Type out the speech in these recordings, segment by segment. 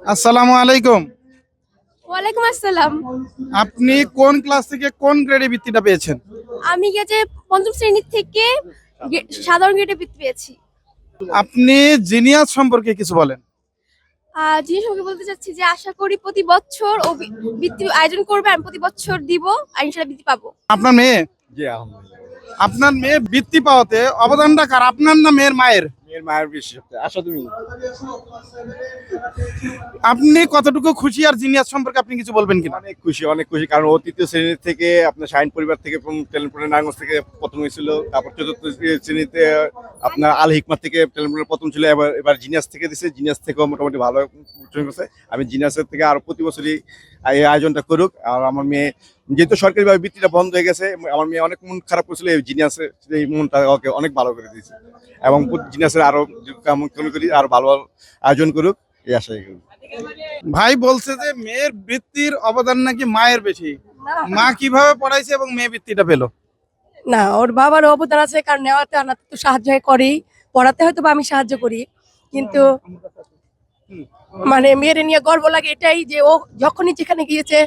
আসসালামু আলাইকুম। ওয়ালাইকুম আসসালাম। আপনি কোন ক্লাস থেকে কোন গ্রেডে বৃত্তিটা পেয়েছেন? আমি গেছে পঞ্চম শ্রেণি থেকে সাধারণ গ্রেডে বৃত্তি পেয়েছি। আপনি জিনিয়াস সম্পর্কে কিছু বলেন। জিনিস বলতে চাচ্ছি যে আশা করি প্রতি বছর ও বৃত্তি আয়োজন করবে আমি প্রতি বছর দিব আর বৃত্তি পাবো। আপনার মেয়ে? জি আপনার মেয়ে বৃত্তি পাওয়াতে অবদানটা কার? আপনার না মেয়ের মায়ের? মেয়ের মায়ের বেশি আসো তুমি। আপনি কতটুকু খুশি আর জিনিয়াস সম্পর্কে আপনি কিছু বলবেন কিনা? অনেক খুশি অনেক খুশি। কারণ ও তৃতীয় শ্রেণি থেকে আপনার শাহিন পরিবার থেকে টেলিফোনের নারায়ণগঞ্জ থেকে প্রথম হয়েছিল তারপর চতুর্থ শ্রেণীতে আপনার আল হিকমার থেকে টেলিফোনের প্রথম ছিল এবার এবার জিনিয়াস থেকে দিছে। জিনিয়াস থেকেও মোটামুটি ভালো করছে। আমি জিনিয়াসের থেকে আরও প্রতি বছরই এই আয়োজনটা করুক। আর আমার মেয়ে যেহেতু সরকারিভাবে বৃত্তিটা বন্ধ হয়ে গেছে আমার মেয়ে অনেক মন খারাপ করছিল এই জিনিয়াসের এই মনটা ওকে অনেক ভালো করে দিয়েছে। এবং জিনিয়াসের আরও কেমন করি আরও ভালো ভালো আয়োজন করুক এই আশাই করি। ভাই বলছে যে মেয়ের বৃত্তির অবদান নাকি মায়ের বেশি? মা কীভাবে পড়াইছে এবং মেয়ে বৃত্তিটা পেল? না ওর বাবার অবদান আছে কারণ নেওয়াতে আনাতে তো সাহায্য করেই পড়াতে হয়তো বা আমি সাহায্য করি কিন্তু মানে মেয়ের নিয়ে গর্ব লাগে এটাই যে ও যখনই যেখানে গিয়েছে,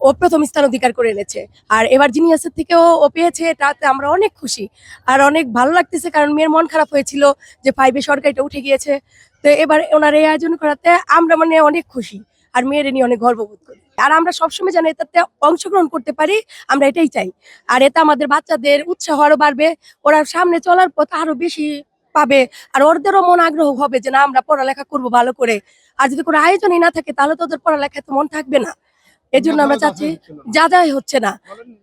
ও প্রথম স্থান অধিকার করে এনেছে। আর এবার জিনিয়াসের থেকেও ও পেয়েছে, তাতে আমরা অনেক খুশি। আর অনেক ভালো লাগতেছে কারণ মেয়ের মন খারাপ হয়েছিল যে ফাইভে সরকারিটা উঠে গিয়েছে। তো এবার ওনার এই আয়োজন করাতে আমরা মানে অনেক খুশি আর মেয়ের নিয়ে অনেক গর্ববোধ করি। আর আমরা সবসময় যেন এটাতে অংশগ্রহণ করতে পারি, আমরা এটাই চাই। আর এতে আমাদের বাচ্চাদের উৎসাহ আরও বাড়বে, ওরা সামনে চলার পথ আরও বেশি পাবে আর ওদেরও মন আগ্রহ হবে যে না আমরা পড়ালেখা করব ভালো করে। আর যদি কোনো আয়োজনই না থাকে তাহলে তো ওদের পড়ালেখায় তো মন থাকবে না। এই জন্য আমরা চাচ্ছি যা যাই হচ্ছে না।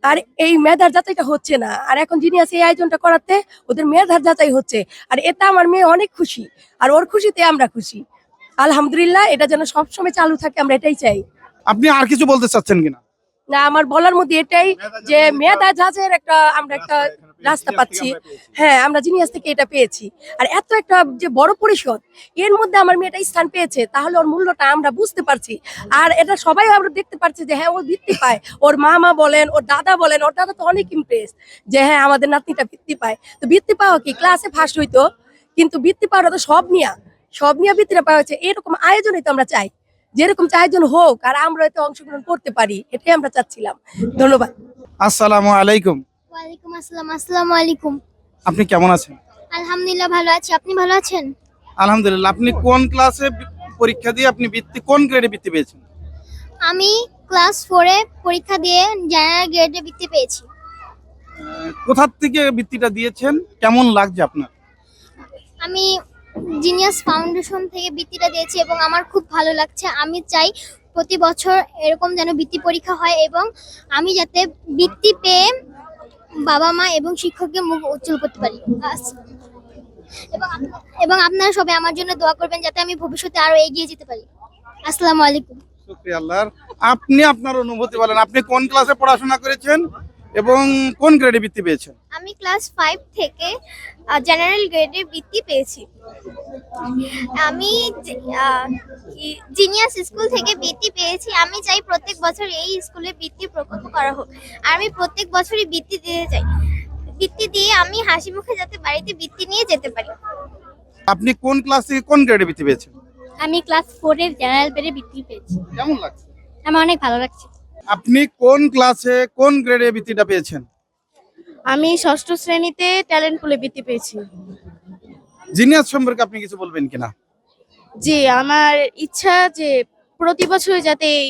আর এই মেধার যাচাইটা হচ্ছে না। আর এখন যিনি আছে এই আয়োজনটা করাতে ওদের মেধার যাচাই হচ্ছে। আর এতে আমার মেয়ে অনেক খুশি। আর ওর খুশিতে আমরা খুশি। আলহামদুলিল্লাহ এটা যেন সবসময় চালু থাকে আমরা এটাই চাই। আপনি আর কিছু বলতে চাচ্ছেন কিনা? না আমার বলার মধ্যে এটাই যে মেধা যাচাইয়ের একটা আমরা একটা রাস্তা পাচ্ছি। হ্যাঁ আমরা জিনিয়াস থেকে এটা পেয়েছি। আর এত একটা যে বড় পরিষদ এর মধ্যে আমার মেয়েটা স্থান পেয়েছে তাহলে ওর মূল্যটা আমরা বুঝতে পারছি। আর এটা সবাই আমরা দেখতে পারছি যে হ্যাঁ ও বৃত্তি পায়। ওর মামা বলেন ওর দাদা বলেন ওর দাদা তো অনেক ইমপ্রেস যে হ্যাঁ আমাদের নাতনিটা বৃত্তি পায়। তো বৃত্তি পাওয়া কি? ক্লাসে ফার্স্ট হইতো কিন্তু বৃত্তি পাওয়াটা তো সব নিয়া সব নিয়ে বৃত্তিটা পাওয়া হচ্ছে এরকম আয়োজনই তো আমরা চাই। যেরকম আয়োজন হোক আর আমরা এতে অংশগ্রহণ করতে পারি এটাই আমরা চাচ্ছিলাম। ধন্যবাদ। আসসালামু আলাইকুম। ওয়ালাইকুম আসসালাম আসসালামু আলাইকুম। আপনি কেমন আছেন? আলহামদুলিল্লাহ ভালো আছি। আপনি ভালো আছেন? আলহামদুলিল্লাহ আপনি কোন ক্লাসে পরীক্ষা দিয়ে আপনি বৃত্তি কোন গ্রেডে বৃত্তি পেয়েছেন? আমি ক্লাস ফোরে পরীক্ষা দিয়ে জেনারেল গ্রেডে বৃত্তি পেয়েছি। কোথার থেকে বৃত্তিটা দিয়েছেন? কেমন লাগছে আপনার? আমি জিনিয়াস ফাউন্ডেশন থেকে বৃত্তিটা দিয়েছি এবং আমার খুব ভালো লাগছে। আমি চাই প্রতি বছর এরকম যেন বৃত্তি পরীক্ষা হয় এবং আমি যাতে বৃত্তি পেয়ে বাবা মা এবং শিক্ষককে মুখ উজ্জ্বল করতে পারি। এবং আপনারা সবাই আমার জন্য দোয়া করবেন যাতে আমি ভবিষ্যতে আরও এগিয়ে যেতে পারি। আসসালামু আলাইকুম। আপনি আপনার অনুভূতি বলেন। আপনি কোন ক্লাসে পড়াশোনা করেছেন? এবং কোন গ্রেডে বৃত্তি পেয়েছেন? আমি ক্লাস ফাইভ থেকে জেনারেল গ্রেডে বৃত্তি পেয়েছি। আমি জিনিয়াস স্কুল থেকে বৃত্তি পেয়েছি। আমি চাই প্রত্যেক বছর এই স্কুলে বৃত্তি প্রকল্প করা হোক। আর আমি প্রত্যেক বছরই বৃত্তি দিতে চাই। বৃত্তি দিয়ে আমি হাসি মুখে যাতে বাড়িতে বৃত্তি নিয়ে যেতে পারি। আপনি কোন ক্লাস থেকে কোন গ্রেডে বৃত্তি পেয়েছেন? আমি ক্লাস ফোরের জেনারেল গ্রেডে বৃত্তি পেয়েছি। কেমন লাগছে? আমার অনেক ভালো লাগছে। আপনি কোন ক্লাসে কোন গ্রেডে বৃত্তিটা পেয়েছেন? আমি ষষ্ঠ শ্রেণীতে ট্যালেন্ট পুলে বৃত্তি পেয়েছি। জিনিয়াস সম্পর্কে আপনি কিছু বলবেন কিনা? জি আমার ইচ্ছা যে প্রতি বছর যাতে এই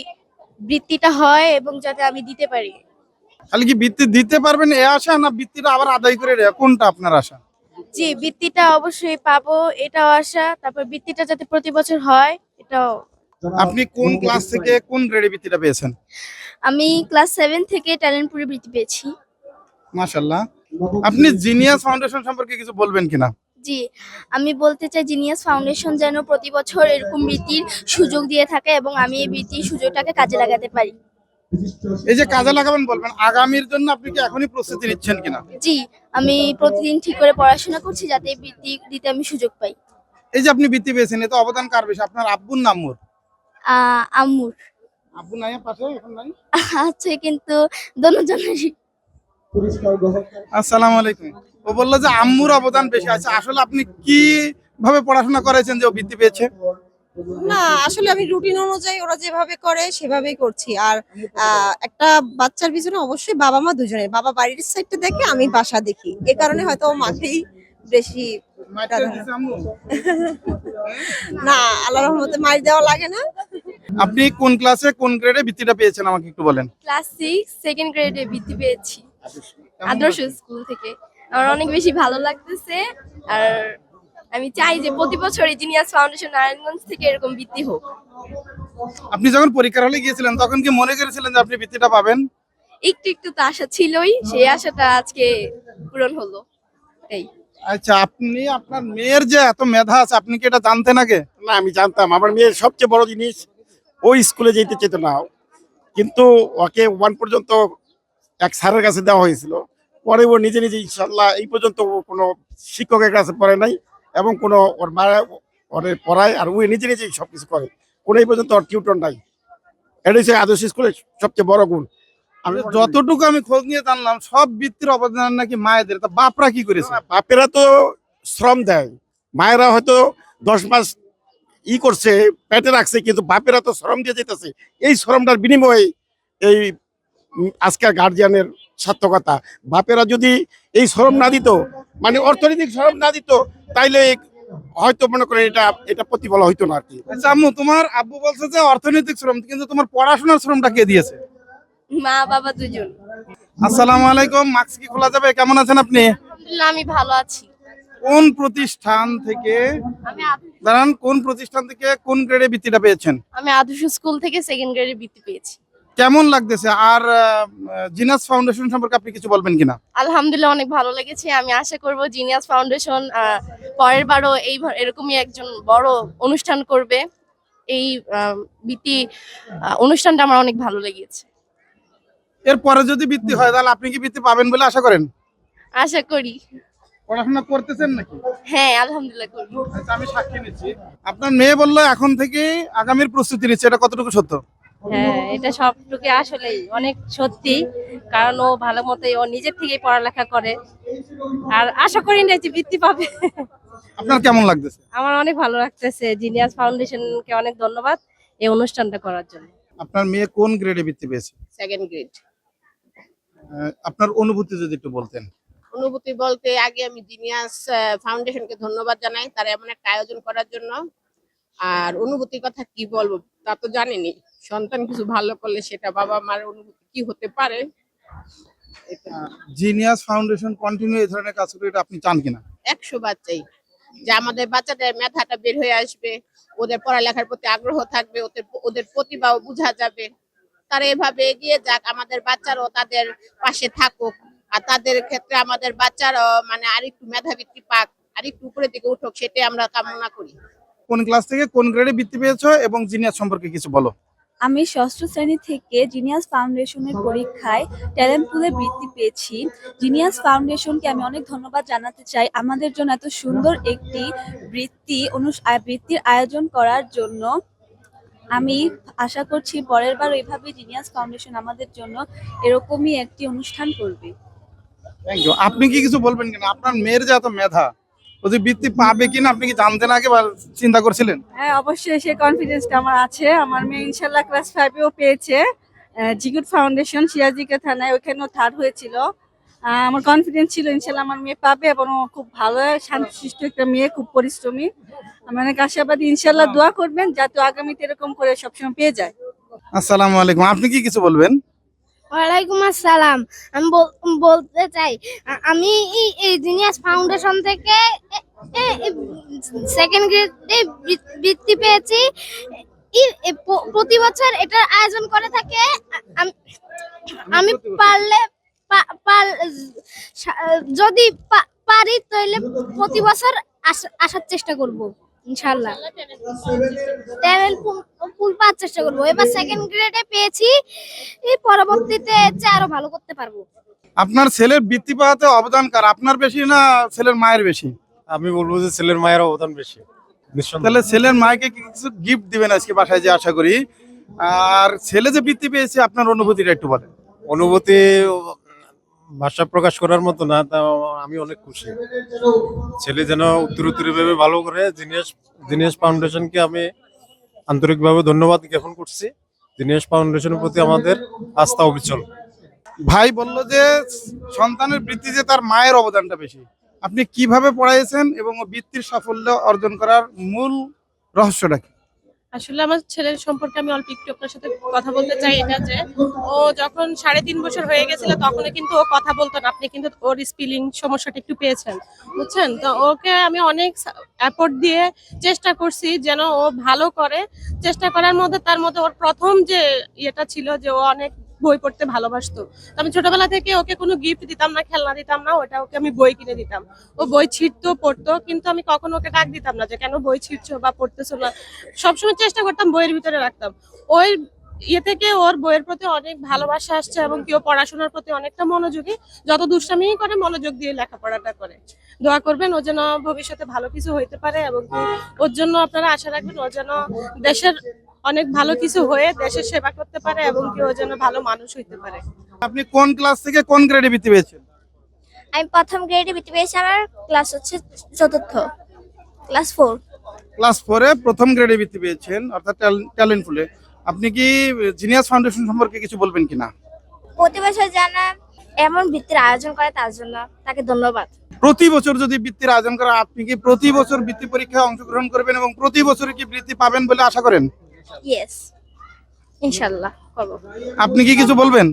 বৃত্তিটা হয় এবং যাতে আমি দিতে পারি। খালি কি বৃত্তি দিতে পারবেন এ আশা না বৃত্তিটা আবার আদায় করে দেয়া কোনটা আপনার আশা? জি বৃত্তিটা অবশ্যই পাবো এটাও আশা। তারপর বৃত্তিটা যাতে প্রতি বছর হয় এটাও আপনি কোন ক্লাস থেকে কোন গ্রেডে বৃত্তিটা পেয়েছেন? আমি ক্লাস সেভেন থেকে ট্যালেন্ট পুলে বৃত্তি পেয়েছি। মাশাল্লাহ আপনি জিনিয়াস ফাউন্ডেশন সম্পর্কে কিছু বলবেন কিনা? জি আমি বলতে চাই জিনিয়াস ফাউন্ডেশন যেন প্রতি বছর এরকম বৃত্তির সুযোগ দিয়ে থাকে এবং আমি এই বৃত্তির সুযোগটাকে কাজে লাগাতে পারি। এই যে কাজে লাগাবেন বলবেন আগামীর জন্য আপনি কি এখনই প্রস্তুতি নিচ্ছেন কিনা? জি আমি প্রতিদিন ঠিক করে পড়াশোনা করছি যাতে এই বৃত্তি দিতে আমি সুযোগ পাই। এই যে আপনি বৃত্তি পেয়েছেন এতে অবদান কার বেশি? আপনার আব্বুর নাম্মুর আম্মুর। আব্বু নাই পাশে এখন নাই? আছে কিন্তু দোনোজনেরই আসসালামু আলাইকুম। ও বলল যে আম্মুর অবদান বেশি আছে আসলে আপনি কি ভাবে পড়াশোনা করেছেন যে ও বৃত্তি পেয়েছে? না আসলে আমি রুটিন অনুযায়ী ওরা যেভাবে করে সেভাবেই করছি। আর আহ, একটা বাচ্চার পিছনে অবশ্যই বাবা মা দুজনে বাবা বাড়ির সাইডটা দেখে আমি বাসা দেখি। এ কারণে হয়তো ও মাকেই বেশি? না আল্লাহ রহমতে মার দেওয়া লাগে না। আপনি কোন ক্লাসে কোন গ্রেডে বৃত্তিটা পেয়েছেন আমাকে একটু বলেন? ক্লাস সিক্স সেকেন্ড গ্রেডে বৃত্তি পেয়েছি। আদর্শ স্কুল থেকে। আমার অনেক বেশি ভালো লাগতেছে আর আমি চাই যে প্রতি বছর জিনিয়াস ফাউন্ডেশন নারায়ণগঞ্জ থেকে এরকম বৃত্তি হোক। আপনি যখন পরীক্ষার হলে গিয়েছিলেন তখন কি মনে করেছিলেন যে আপনি বৃত্তিটা পাবেন? একটু একটু তো আশা ছিলই সেই আশাটা আজকে পূরণ হলো। এই আচ্ছা আপনি আপনার মেয়ের যে এত মেধা আছে, আপনি কি এটা জানতেন আগে? না, আমি জানতাম। আমার মেয়ের সবচেয়ে বড় জিনিস ওই স্কুলে যেতে চেত না। কিন্তু ওকে ওয়ান পর্যন্ত এক স্যারের কাছে দেওয়া হয়েছিল। পরে ও নিজে নিজে ইনশাল্লাহ এই পর্যন্ত কোনো শিক্ষকের কাছে পড়ে নাই এবং কোনো ওর মা ওর পড়ায়, আর ও নিজে নিজেই সব কিছু করে। কোনো এই পর্যন্ত ওর টিউটর নাই। এটা হচ্ছে আদর্শ স্কুলের সবচেয়ে বড় গুণ। যতটুকু আমি খোঁজ নিয়ে জানলাম সব বৃত্তির অবদান নাকি মায়েদের। তা বাপরা কি করেছে? বাপেরা তো শ্রম দেয়। মায়েরা হয়তো দশ মাস ই করছে পেটে রাখছে কিন্তু বাপেরা তো শ্রম দিয়ে যেতেছে। এই শ্রমটার বিনিময়ে এই আজকের গার্জিয়ানের সার্থকতা। বাপেরা যদি এই শ্রম না দিত মানে অর্থনৈতিক শ্রম না দিত তাইলে হয়তো মনে করেন এটা এটা প্রতিফল হইতো না আর কি। আচ্ছা আম্মু তোমার আব্বু বলছে যে অর্থনৈতিক শ্রম কিন্তু তোমার পড়াশোনার শ্রমটা কে দিয়েছে? মা বাবা দুজন। আসসালামু আলাইকুম মাস্ক কি খোলা যাবে? কেমন আছেন আপনি? আলহামদুলিল্লাহ আমি ভালো আছি। কোন প্রতিষ্ঠান থেকে দাঁড়ান কোন প্রতিষ্ঠান থেকে কোন গ্রেডে বৃত্তিটা পেয়েছেন? আমি আদর্শ স্কুল থেকে সেকেন্ড গ্রেডে বৃত্তি পেয়েছি। কেমন লাগতেছে? আর জিনাস ফাউন্ডেশন সম্পর্কে আপনি কিছু বলবেন কিনা? আলহামদুলিল্লাহ অনেক ভালো লেগেছে। আমি আশা করব জিনিয়াস ফাউন্ডেশন পরের বারও এই এরকমই একজন বড় অনুষ্ঠান করবে। এই বৃত্তি অনুষ্ঠানটা আমার অনেক ভালো লেগেছে। এরপরে যদি বৃত্তি হয় তাহলে আপনি কি বৃত্তি পাবেন বলে আশা করেন? আশা করি। পড়াশোনা করতেছেন নাকি? হ্যাঁ আলহামদুলিল্লাহ করি আচ্ছা, আমি সাক্ষী নিচ্ছি। আপনার মেয়ে বলল এখন থেকে আগামীর প্রস্তুতি নিচ্ছে এটা কতটুকু সত্য? হ্যাঁ এটা সবটুকু আসলেই অনেক সত্যি কারণ ও ভালো ও নিজের থেকেই পড়ালেখা করে। আর আশা করি না যে বৃত্তি পাবে। আপনার কেমন লাগতেছে? আমার অনেক ভালো লাগতেছে। জিনিয়াস ফাউন্ডেশনকে অনেক ধন্যবাদ এই অনুষ্ঠানটা করার জন্য। আপনার মেয়ে কোন গ্রেডে বৃত্তি পেয়েছে? সেকেন্ড গ্রেড আপনার অনুভূতি যদি একটু বলতেন। অনুভূতি বলতে আগে আমি জিনিয়াস ফাউন্ডেশনকে ধন্যবাদ জানাই তারা এমন একটা আয়োজন করার জন্য। আর অনুভূতির কথা কি বলব তা তো জানিনি। সন্তান কিছু ভালো করলে সেটা বাবা মার অনুভূতি কি হতে পারে? এটা জিনিয়াস ফাউন্ডেশন কন্টিনিউ এই ধরনের কাজ করে এটা আপনি চান কিনা? একশো বাচ্চাই যে আমাদের বাচ্চাদের মেধাটা বের হয়ে আসবে ওদের পড়ালেখার প্রতি আগ্রহ থাকবে ওদের ওদের প্রতিভাও বোঝা যাবে। তারা এভাবে এগিয়ে যাক আমাদের বাচ্চারাও তাদের পাশে থাকুক। আর তাদের ক্ষেত্রে আমাদের বাচ্চারাও মানে আরেকটু মেধাবৃত্তি পাক আরেকটু উপরের দিকে উঠুক সেটাই আমরা কামনা করি। কোন ক্লাস থেকে কোন গ্রেডে বৃত্তি পেয়েছ এবং জিনিয়াস সম্পর্কে কিছু বলো? আমি ষষ্ঠ শ্রেণি থেকে জিনিয়াস ফাউন্ডেশনের পরীক্ষায় ট্যালেন্ট পুলে বৃত্তি পেয়েছি। জিনিয়াস ফাউন্ডেশনকে আমি অনেক ধন্যবাদ জানাতে চাই। আমাদের জন্য এত সুন্দর একটি বৃত্তি অনু- বৃত্তির আয়োজন করার জন্য। আমি আশা করছি পরের বার এইভাবে জিনিয়াস ফাউন্ডেশন আমাদের জন্য এরকমই একটি অনুষ্ঠান করবে। আপনি কি কিছু বলবেন কিনা? আপনার মেয়ের যে এত মেধা ও যে বৃত্তি পাবে কিনা আপনি কি জানতেন আগে বা চিন্তা করছিলেন? হ্যাঁ অবশ্যই সেই কনফিডেন্সটা আমার আছে। আমার মেয়ে ইনশাল্লাহ ক্লাস ফাইভেও পেয়েছে। জিগুড ফাউন্ডেশন সিরাজিকা থানায় ওখানেও থার্ড হয়েছিল। আমার কনফিডেন্স ছিল ইনশাল্লাহ আমার মেয়ে পাবে এবং ও খুব ভালো শান্তশিষ্ট একটা মেয়ে খুব পরিশ্রমী। আমি অনেক আশাবাদী ইনশাল্লাহ দোয়া করবেন যাতে আগামীতে এরকম করে সবসময় পেয়ে যায়। আসসালামু আলাইকুম। আপনি কি কিছু বলবেন? ওয়ালাইকুম আসসালাম। আমি বল- বলতে চাই আমি এই- এই জিনিয়াস ফাউন্ডেশন থেকে সেকেন্ড গ্রেডে বৃত্তি পেয়েছি। ই- প্রতি বছর এটার আয়োজন করে থাকে। আমি পারলে যদি পা- পারি তাহলে প্রতি বছর আস- আসার চেষ্টা করব ইনশাল্লাহ ট্যালেন্ট ফুল পাওয়ার চেষ্টা করব। এবার সেকেন্ড গ্রেডে পেয়েছি এই পরবর্তীতে আরও ভালো করতে পারব। আপনার ছেলের বৃত্তি পাওয়াতে অবদান কার? আপনার বেশি না ছেলের মায়ের বেশি? আমি বলব যে ছেলের মায়ের অবদান বেশি তাহলে ছেলের মাকে কিছু গিফট দিবেন আজকে বাসায় যে আশা করি? আর ছেলে যে বৃত্তি পেয়েছে আপনার অনুভূতিটা একটু বলেন। অনুভূতি ভাষা প্রকাশ করার মতো না তা আমি অনেক খুশি। ছেলে যেন উত্তর উত্তর ভাবে ভালো করে জিনিয়াস জিনিয়াস ফাউন্ডেশনকে আমি আন্তরিকভাবে ধন্যবাদ জ্ঞাপন করছি। জিনিয়াস ফাউন্ডেশনের প্রতি আমাদের আস্থা অবিচল। ভাই বলল যে, সন্তানের বৃত্তিতে তার মায়ের অবদানটা বেশি। আপনি কীভাবে পড়াইছেন এবং বৃত্তির সাফল্য অর্জন করার মূল রহস্যটা কি? আসলে আমার ছেলের সম্পর্কে আমি অল্প একটু আপনার সাথে কথা বলতে চাই, এটা যে ও যখন সাড়ে তিন বছর হয়ে গেছিল তখনও কিন্তু ও কথা বলতো না। আপনি কিন্তু ওর স্পিলিং সমস্যাটা একটু পেয়েছেন, বুঝছেন? তো ওকে আমি অনেক অ্যাপোর্ট দিয়ে চেষ্টা করছি যেন ও ভালো করে, চেষ্টা করার মধ্যে তার মধ্যে ওর প্রথম যে ইয়েটা ছিল যে ও অনেক বই পড়তে ভালোবাসতো। আমি ছোটবেলা থেকে ওকে কোনো গিফট দিতাম না, খেলনা দিতাম না, ওটা ওকে আমি বই কিনে দিতাম। ও বই ছিঁড়তো, পড়তো, কিন্তু আমি কখনো ওকে ডাক দিতাম না যে, কেন বই ছিঁড়ছো বা পড়তেছো না? সবসময় চেষ্টা করতাম বইয়ের ভিতরে রাখতাম। ওই ইয়ে থেকে ওর বইয়ের প্রতি অনেক ভালোবাসা আসছে এবং কেউ পড়াশোনার প্রতি অনেকটা মনোযোগী। যত দুষ্টামি করে, মনোযোগ দিয়ে লেখাপড়াটা করে। দোয়া করবেন ও যেন ভবিষ্যতে ভালো কিছু হইতে পারে এবং ওর জন্য আপনারা আশা রাখবেন ও যেন দেশের অনেক ভালো কিছু হয়ে দেশের সেবা করতে পারে এবং কেউ যেন ভালো মানুষ হইতে পারে। আপনি কোন ক্লাস থেকে কোন গ্রেডে বৃত্তি পেয়েছেন? আমি প্রথম গ্রেডে বৃত্তি পেয়েছি আমার ক্লাস হচ্ছে চতুর্থ ক্লাস ফোর ক্লাস ফোরে প্রথম গ্রেডে বৃত্তি পেয়েছেন অর্থাৎ ট্যালেন্ট ফুলে আপনি কি জিনিয়াস ফাউন্ডেশন সম্পর্কে কিছু বলবেন কিনা? প্রতি বছর জানা এমন বৃত্তির আয়োজন করে তার জন্য তাকে ধন্যবাদ। প্রতি বছর যদি বৃত্তির আয়োজন করা আপনি কি প্রতি বছর বৃত্তি পরীক্ষায় অংশগ্রহণ করবেন এবং প্রতি বছর কি বৃত্তি পাবেন বলে আশা করেন? ইয়েস ইনশাল্লাহ করব। আপনি কি কিছু বলবেন?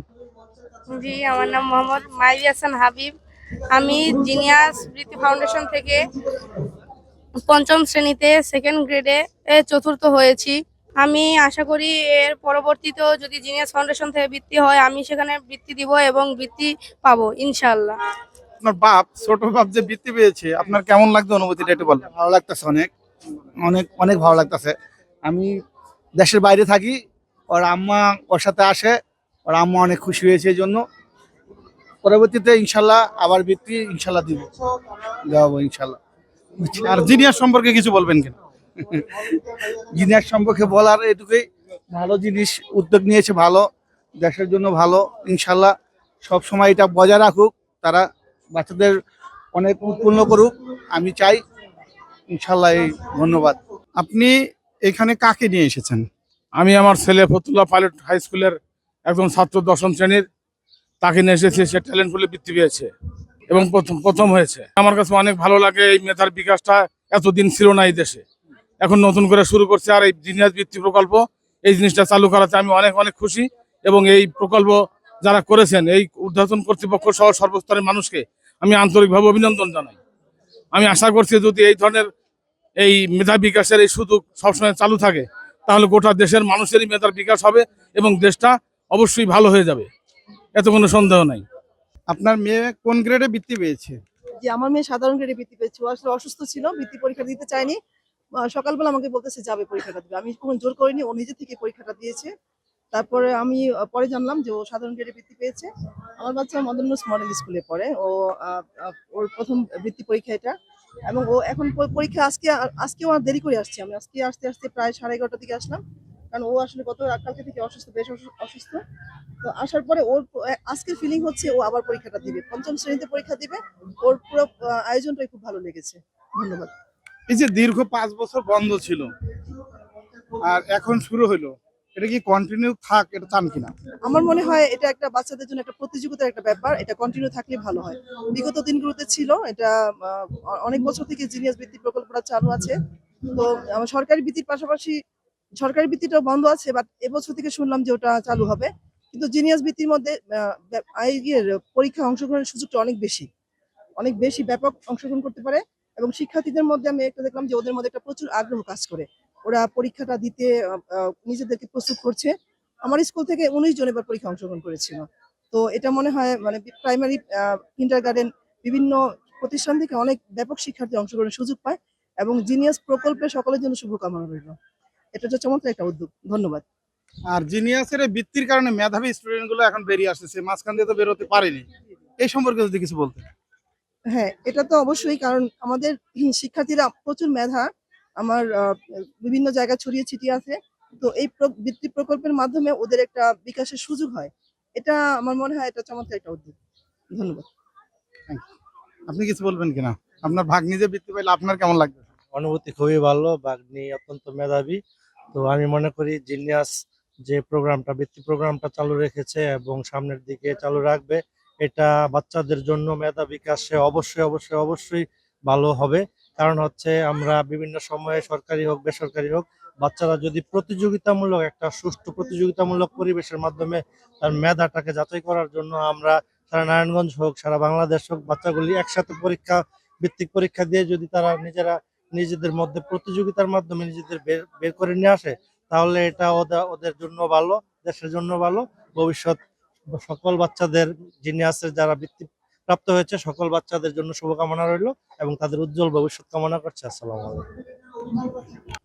জি আমার নাম মোহাম্মদ মাইরি হাসান হাবিব। আমি জিনিয়াস বৃত্তি ফাউন্ডেশন থেকে পঞ্চম শ্রেণীতে সেকেন্ড গ্রেডে চতুর্থ হয়েছি। আমি আশা করি এর পরবর্তীতেও যদি জিনিয়াস ফাউন্ডেশন থেকে বৃত্তি হয় আমি সেখানে বৃত্তি দিব এবং বৃত্তি পাবো ইনশাল্লাহ আপনার বাপ ছোট বাপ যে বৃত্তি পেয়েছে আপনার কেমন লাগছে অনুভূতিটা একটু বলবেন ভালো লাগতেছে অনেক। অনেক অনেক ভালো লাগতেছে। আমি দেশের বাইরে থাকি ওর আম্মা ওর সাথে আসে ওর আম্মা অনেক খুশি হয়েছে এই জন্য। পরবর্তীতে ইনশাল্লাহ আবার বৃত্তি ইনশাল্লাহ দিব। দেওয়াবো ইনশাল্লাহ। আর জিনিয়ার সম্পর্কে কিছু বলবেন কিনা? জিনিয়ার সম্পর্কে বলার এটুকুই ভালো জিনিস উদ্যোগ নিয়েছে ভালো দেশের জন্য ভালো ইনশাল্লাহ সব সময় এটা বজায় রাখুক তারা বাচ্চাদের অনেক উৎপন্ন করুক আমি চাই ইনশাল্লাহ এই ধন্যবাদ। আপনি এখানে কাকে নিয়ে এসেছেন? আমি আমার ছেলে ফতুল্লাহ পাইলট হাই স্কুলের একজন ছাত্র দশম শ্রেণির, তাকে নিয়ে এসেছি, সে ট্যালেন্ট ফুলে বৃত্তি পেয়েছে এবং প্রথম প্রথম হয়েছে। আমার কাছে অনেক ভালো লাগে এই মেধার বিকাশটা, এতদিন ছিল না এই দেশে। এখন নতুন করে শুরু করছে আর এই জিনিয়াস বৃত্তি প্রকল্প, এই জিনিসটা চালু করাতে আমি অনেক অনেক খুশি এবং এই প্রকল্প যারা করেছেন, এই ঊর্ধ্বতন কর্তৃপক্ষ সহ সর্বস্তরের মানুষকে আমি আন্তরিকভাবে অভিনন্দন জানাই। আমি আশা করছি যদি এই ধরনের এই মেধা বিকাশের এই সুযোগ সবসময় চালু থাকে তাহলে গোটা দেশের মানুষেরই মেধার বিকাশ হবে এবং দেশটা অবশ্যই ভালো হয়ে যাবে। এত কোনো সন্দেহ নাই। আপনার মেয়ে কোন গ্রেডে বৃত্তি পেয়েছে? যে আমার মেয়ে সাধারণ গ্রেডে বৃত্তি পেয়েছে। ও আসলে অসুস্থ ছিল বৃত্তি পরীক্ষা দিতে চায়নি। সকালবেলা আমাকে বলতেছে যাবে পরীক্ষাটা দিবে। আমি কোনো জোর করিনি ও নিজে থেকে পরীক্ষাটা দিয়েছে। তারপরে আমি পরে জানলাম যে ও সাধারণ গ্রেডে বৃত্তি পেয়েছে। আমার বাচ্চা মদননুস মডেল স্কুলে পড়ে। ও ওর প্রথম বৃত্তি পরীক্ষা এটা। এবং ও এখন পরীক্ষা আজকে, আজকেও আর দেরি করে আসছে। আমি আজকে আসতে আসতে প্রায় সাড়ে এগারোটার দিকে আসলাম। কারণ ও আসলে গত কালকে থেকে অসুস্থ, বেশ অসুস্থ। তো আসার পরে ওর আজকের ফিলিং হচ্ছে ও আবার পরীক্ষাটা দিবে। পঞ্চম শ্রেণীতে পরীক্ষা দিবে। ওর পুরো আয়োজনটাই খুব ভালো লেগেছে। ধন্যবাদ। এই যে দীর্ঘ পাঁচ বছর বন্ধ ছিল, আর এখন শুরু হলো এটা কি কন্টিনিউ থাক, এটা চান কিনা? আমার মনে হয় এটা একটা বাচ্চাদের জন্য একটা প্রতিযোগিতার একটা ব্যাপার, এটা কন্টিনিউ থাকলে ভালো হয়। বিগত দিনগুলোতে ছিল, এটা অনেক বছর থেকে জিনিয়াস বৃত্তি প্রকল্পটা চালু আছে। তো সরকারি বৃত্তির পাশাপাশি, সরকারি বৃত্তিটাও বন্ধ আছে বাট এবছর থেকে শুনলাম যে ওটা চালু হবে। কিন্তু জিনিয়াস বৃত্তির মধ্যে ইয়ের পরীক্ষা অংশগ্রহণের সুযোগটা অনেক বেশি। অনেক বেশি ব্যাপক অংশগ্রহণ করতে পারে, এবং শিক্ষার্থীদের মধ্যে আমি একটা দেখলাম যে ওদের মধ্যে একটা প্রচুর আগ্রহ কাজ করে। ওরা পরীক্ষাটা দিতে নিজেদেরকে প্রস্তুত করছে। আমার স্কুল থেকে উনিশ জন এবার পরীক্ষা অংশগ্রহণ করেছিল। তো এটা মনে হয় মানে প্রাইমারি কিন্ডার গার্ডেন বিভিন্ন প্রতিষ্ঠান থেকে অনেক ব্যাপক শিক্ষার্থী অংশগ্রহণের সুযোগ পায় এবং জিনিয়াস প্রকল্পে সকলের জন্য শুভকামনা রইল। এটা হচ্ছে চমৎকার একটা উদ্যোগ। ধন্যবাদ। আর জিনিয়াসের বৃত্তির কারণে মেধাবী স্টুডেন্টগুলো এখন বেরিয়ে আসতেছে মাঝখান দিয়ে তো বেরোতে পারেনি। এই সম্পর্কে যদি কিছু বলতে হ্যাঁ এটা তো অবশ্যই কারণ আমাদের শিক্ষার্থীরা প্রচুর মেধা আমার বিভিন্ন জায়গায় ছড়িয়ে ছিটিয়ে আছে। তো এই বৃত্তি প্রকল্পের মাধ্যমে ওদের একটা বিকাশের সুযোগ হয়। এটা আমার মনে হয় এটা চমৎকার একটা উদ্যোগ। ধন্যবাদ। আপনি কিছু বলবেন কিনা? আপনার ভাগ নিজে বৃত্তি পাইলে আপনার কেমন লাগবে অনুভূতি খুবই ভালো ভাগ্নি অত্যন্ত মেধাবী। তো আমি মনে করি জিনিয়াস যে প্রোগ্রামটা বৃত্তি প্রোগ্রামটা চালু রেখেছে এবং সামনের দিকে চালু রাখবে এটা বাচ্চাদের জন্য মেধা বিকাশে অবশ্যই অবশ্যই অবশ্যই ভালো হবে। কারণ হচ্ছে আমরা বিভিন্ন সময়ে সরকারি হোক, বেসরকারি হোক, বাচ্চারা যদি প্রতিযোগিতামূলক, একটা সুষ্ঠু প্রতিযোগিতামূলক পরিবেশের মাধ্যমে তার মেধাটাকে যাচাই করার জন্য আমরা সারা নারায়ণগঞ্জ হোক, সারা বাংলাদেশ হোক, বাচ্চাগুলি একসাথে পরীক্ষা, ভিত্তিক পরীক্ষা দিয়ে যদি তারা নিজেরা নিজেদের মধ্যে প্রতিযোগিতার মাধ্যমে নিজেদের বের করে নিয়ে আসে, তাহলে এটা ওদের ওদের জন্য ভালো, দেশের জন্য ভালো। ভবিষ্যৎ সকল বাচ্চাদের জিনিয়াসের যারা বৃত্তি প্রাপ্ত হয়েছে। সকল বাচ্চাদের জন্য শুভকামনা রইল এবং তাদের উজ্জ্বল ভবিষ্যৎ কামনা করছে। আসসালামু আলাইকুম।